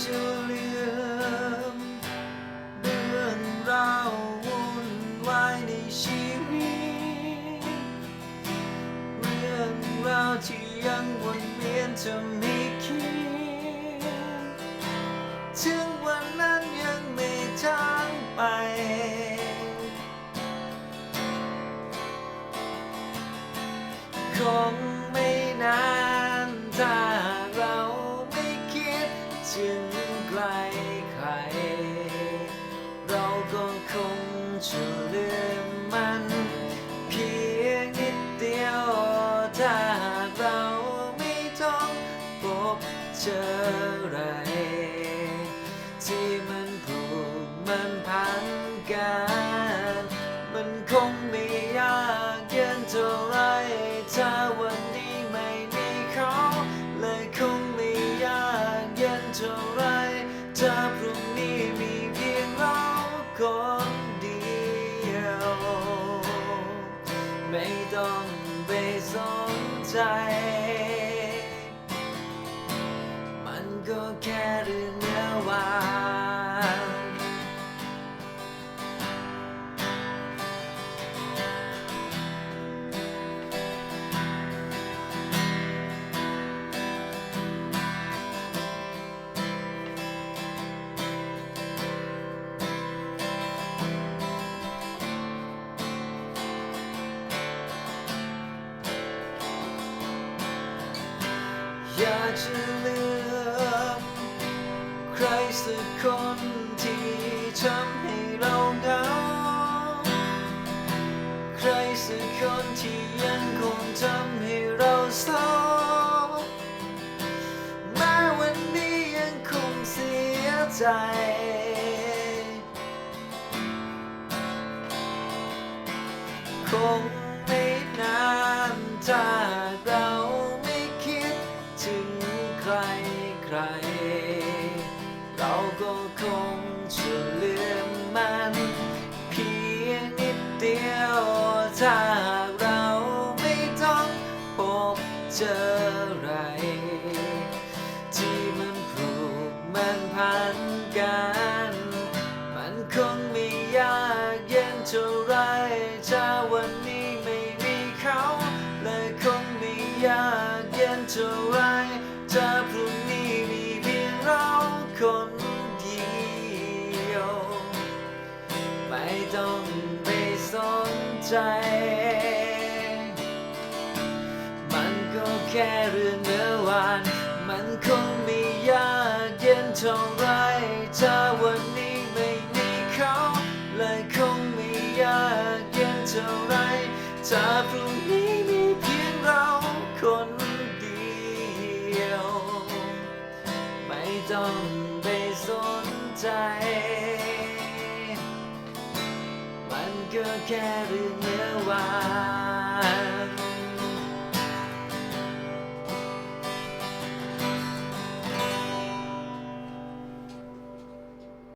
จะลืมเรื่องราววุ่นวายในชีวิต เรื่องราวที่ยังวนเวียนจะไม่คิดถึงวันนั้นยังไม่จางไปคง งใครใคร เราก็คงจะลืมมัน เพียงนิดเดียวถ้าเราไม่ต้องพบเจออะไร ที่มันผูกมันพันกัน ถ้าพรุ่งนี้มีเพียงเราคนเดียว ไม่ต้องไปสนใจ มันก็แค่เรื่อง อยากจะเลืมใครสักคนที่ทำให้เราเหงา ใครสักคนที่ยังคงทำให้เราเศร้าแม้วันนี้ยังคงเสียใจคงไม่นานถ้าเรา เจออะไร ที่มันผูกมันพันกัน มันคงไม่ยากเย็นเท่าไรถ้าวันนี้ไม่มีเขาเลยคงไม่ยากเย็นเท่าไรถ้าพรุ่งนี้มีเพียงเราคนเดียว ไม่ต้องไปสนใจ แค่เรื่องเมื่อวาน มันคงไม่ยากเย็นเท่าไรถ้าวันนี้ไม่มีเขาเลยคงไม่ยากเย็นเท่าไรถ้าพรุ่งนี้มีเพียงเราคนเดียว ไม่ต้องไปสนใจ มันก็แค่เรื่องเมื่อวาน